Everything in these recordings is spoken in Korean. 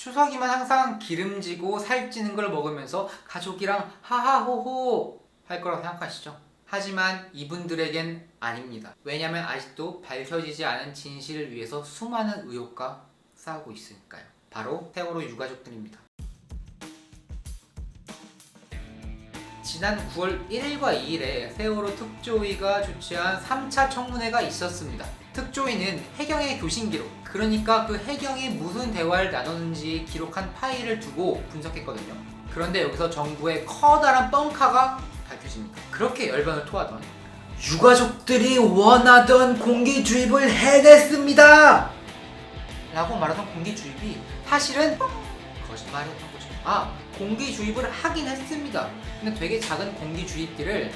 추석이면 항상 기름지고 살찌는 걸 먹으면서 가족이랑 하하호호 할 거라고 생각하시죠? 하지만 이분들에겐 아닙니다. 왜냐면 아직도 밝혀지지 않은 진실을 위해서 수많은 의혹과 싸우고 있으니까요. 바로 세월호 유가족들입니다. 지난 9월 1일과 2일에 세월호 특조위가 주최한 3차 청문회가 있었습니다. 특조위는 해경의 교신 기록, 그러니까 그 해경이 무슨 대화를 나눴는지 기록한 파일을 두고 분석했거든요. 그런데 여기서 정부의 커다란 뻥카가 밝혀집니다. 그렇게 열변을 토하던 유가족들이 원하던 공기 주입을 해냈습니다! 라고 말하던 공기 주입이 사실은 거짓말이었던 거죠. 아, 공기 주입을 하긴 했습니다. 근데 되게 작은 공기 주입기를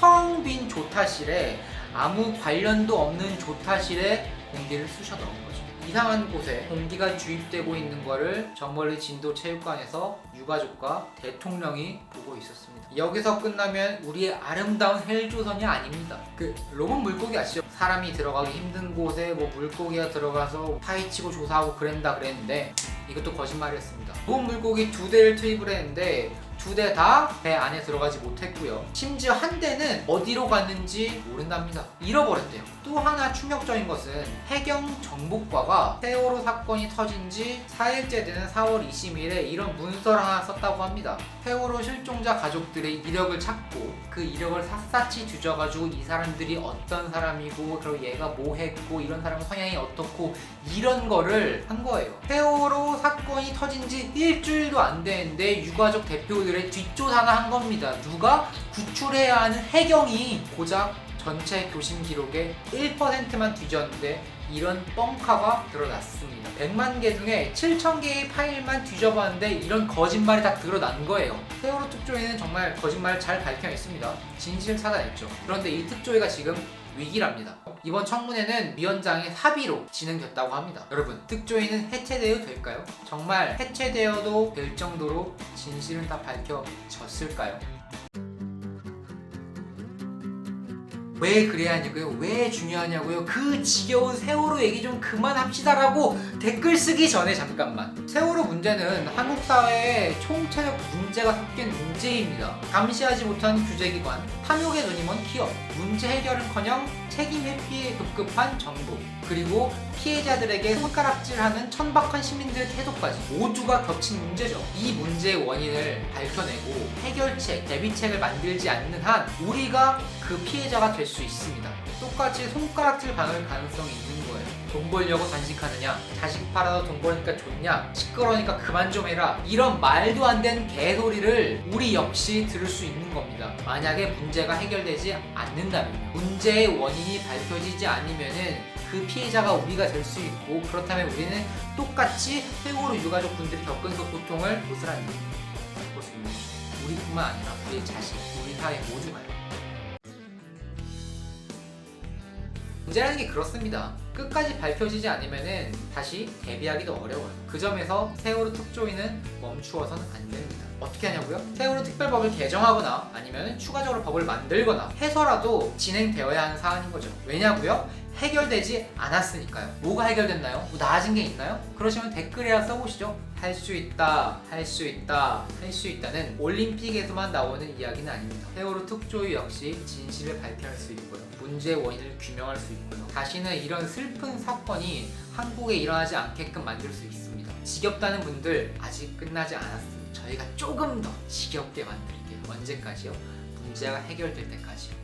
텅 빈 조타실에 아무 관련도 없는 조타실에 공기를 쑤셔 넣은 거죠. 이상한 곳에 공기가 주입되고 있는 거를 저 멀리 진도 체육관에서 유가족과 대통령이 보고 있었습니다. 여기서 끝나면 우리의 아름다운 헬조선이 아닙니다. 그 로봇 물고기 아시죠? 사람이 들어가기 힘든 곳에 뭐 물고기가 들어가서 파헤치고 조사하고 그랬다 그랬는데 이것도 거짓말이었습니다. 로봇 물고기 두 대를 투입을 했는데 두 대 다 배 안에 들어가지 못했고요. 심지어 한 대는 어디로 갔는지 모른답니다. 잃어버렸대요. 또 하나 충격적인 것은 해경 정보과가 세월호 사건이 터진 지 4일째 되는 4월 20일에 이런 문서를 하나 썼다고 합니다. 세월호 실종자 가족들의 이력을 찾고 그 이력을 샅샅이 뒤져가지고 이 사람들이 어떤 사람이고 그리고 얘가 뭐 했고 이런 사람 성향이 어떻고 이런 거를 한 거예요. 세월호 사건이 터진 지 일주일도 안 되는데 유가족 대표 들의 뒷조사나 한 겁니다. 누가 구출해야 하는 해경이 고작 전체 교신 기록의 1%만 뒤졌는데 이런 뻥카가 드러났습니다. 100만 개 중에 7천 개의 파일만 뒤져봤는데 이런 거짓말이 다 드러난 거예요. 세월호 특조위는 정말 거짓말을 잘 밝혀냈습니다. 진실을 찾아냈죠. 그런데 이 특조위가 지금 위기랍니다. 이번 청문회는 위원장의 합의로 진행됐다고 합니다. 여러분, 특조위는 해체되어도 될까요? 정말 해체되어도 될 정도로 진실은 다 밝혀졌을까요? 왜 그래야 하냐고요? 왜 중요하냐고요? 그 지겨운 세월호 얘기 좀 그만합시다라고 댓글 쓰기 전에 잠깐만. 세월호 문제는 한국 사회의 총체적 문제가 섞인 문제입니다. 감시하지 못한 규제기관, 탐욕에 눈이 먼 기업, 문제 해결은커녕 책임 회피에 급급한 정부, 그리고 피해자들에게 손가락질하는 천박한 시민들의 태도까지 모두가 겹친 문제죠. 이 문제의 원인을 밝혀내고 해결책, 대비책을 만들지 않는 한 우리가 그 피해자가 될수 있습니다. 똑같이 손가락질 당할 가능성이 있는 거예요. 돈 벌려고 단식하느냐, 자식 팔아서 돈 버니까 좋냐, 시끄러우니까 그만 좀 해라. 이런 말도 안 되는 개소리를 우리 역시 들을 수 있는 겁니다. 만약에 문제가 해결되지 않는다면, 문제의 원인이 밝혀지지 않으면은 그 피해자가 우리가 될 수 있고, 그렇다면 우리는 똑같이 세월호 유가족 분들이 겪은 그 고통을 고스란히 겪을 수 있는. 우리뿐만 아니라 우리 자식, 우리 사회 모두가요. 문제라는 게 그렇습니다. 끝까지 밝혀지지 않으면은 다시 대비하기도 어려워요. 그 점에서 세월호 특조위는 멈추어서는 안 됩니다. 어떻게 하냐고요? 세월호 특별법을 개정하거나 아니면 추가적으로 법을 만들거나 해서라도 진행되어야 하는 사안인 거죠. 왜냐고요? 해결되지 않았으니까요. 뭐가 해결됐나요? 뭐 나아진 게 있나요? 그러시면 댓글이라 써보시죠. 할 수 있다, 할 수 있다, 할 수 있다는 올림픽에서만 나오는 이야기는 아닙니다. 세월호 특조위 역시 진실을 발표할 수 있고요. 문제의 원인을 규명할 수 있고요. 다시는 이런 슬픈 사건이 한국에 일어나지 않게끔 만들 수 있습니다. 지겹다는 분들 아직 끝나지 않았습니다. 저희가 조금 더 지겹게 만들게요. 언제까지요? 문제가 해결될 때까지요.